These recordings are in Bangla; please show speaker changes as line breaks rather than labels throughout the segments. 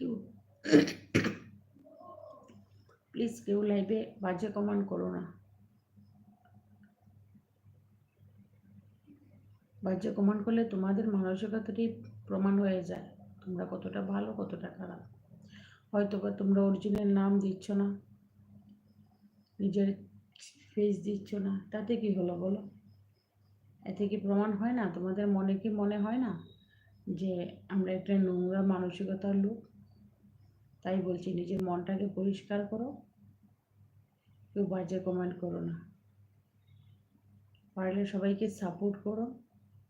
কেউ প্লিজ কেউ লাইভে বাজে কমেন্ট করো না। বাজে কমেন্ট করলে তোমাদের মানসিকতাটি প্রমাণ হয়ে যায়, তোমরা কতটা ভালো, কতটা খারাপ। হয়তো বা তোমরা অরিজিনাল নাম দিচ্ছ না, নিজের ফেস দিচ্ছ না, তাতে কি হলো বলো? এতে কি প্রমাণ হয় না? তোমাদের মনে কি মনে হয় না যে আমরা একটা নোংরা মানসিকতার লোক? তাই বলছি, নিজের মনটাকে পরিষ্কার করো। কেউ বাজে কমেন্ট করো না। পারলে সবাইকে সাপোর্ট করো।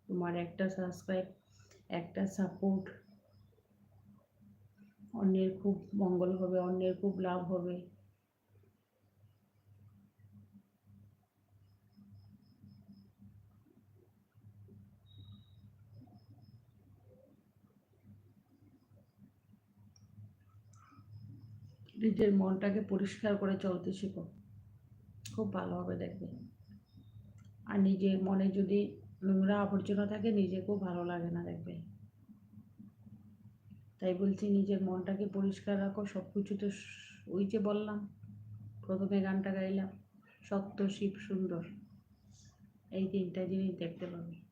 তোমার একটা সাবস্ক্রাইব একটা সাপোর্ট অন্যের খুব মঙ্গল হবে, অন্যের খুব লাভ হবে। নিজের মনটাকে পরিষ্কার করে চলতে শেখো। খুব ভালো হবে দেখবে। আর নিজের মনে যদি নোংরা আবর্জনা থাকে, নিজেকেও ভালো লাগে না দেখবে। তাই বলছি নিজের মনটাকে পরিষ্কার রাখো সব কিছু তো ওই যে বললাম, প্রথমে গানটা গাইলাম, সত্য শিব সুন্দর। এই তিনটা জিনিস দেখতে পাবে।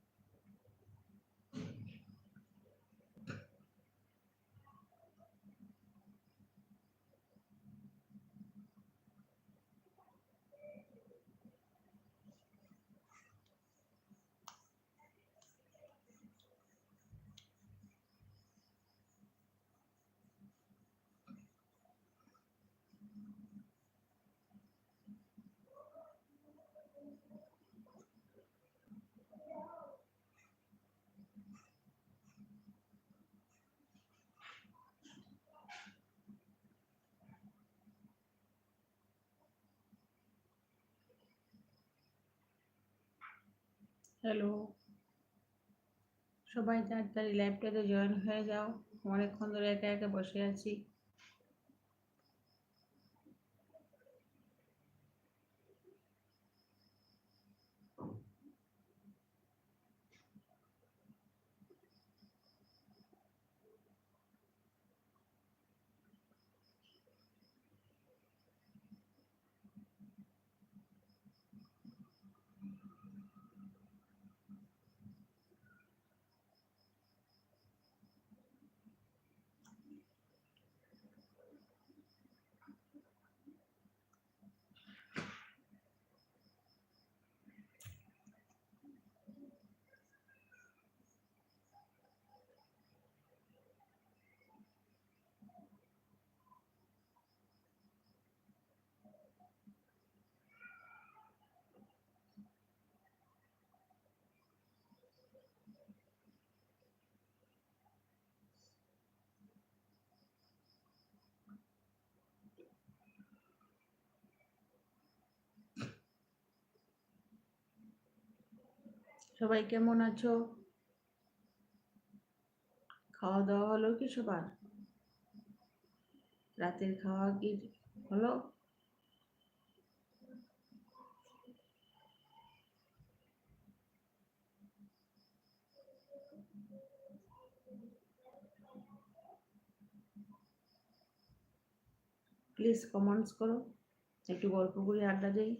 হ্যালো। সবাই তাড়াতাড়ি ল্যাবটাতে জয়েন হয়ে যাও। অনেকক্ষণ ধরে একা একা বসে আছি। সবাই কেমন আছো? খাওয়া দাওয়া হলো কি সবার? রাতের খাওয়া কি হলো? প্লিজ কমেন্টস করো। একটু গল্প করি, আড্ডা দেই।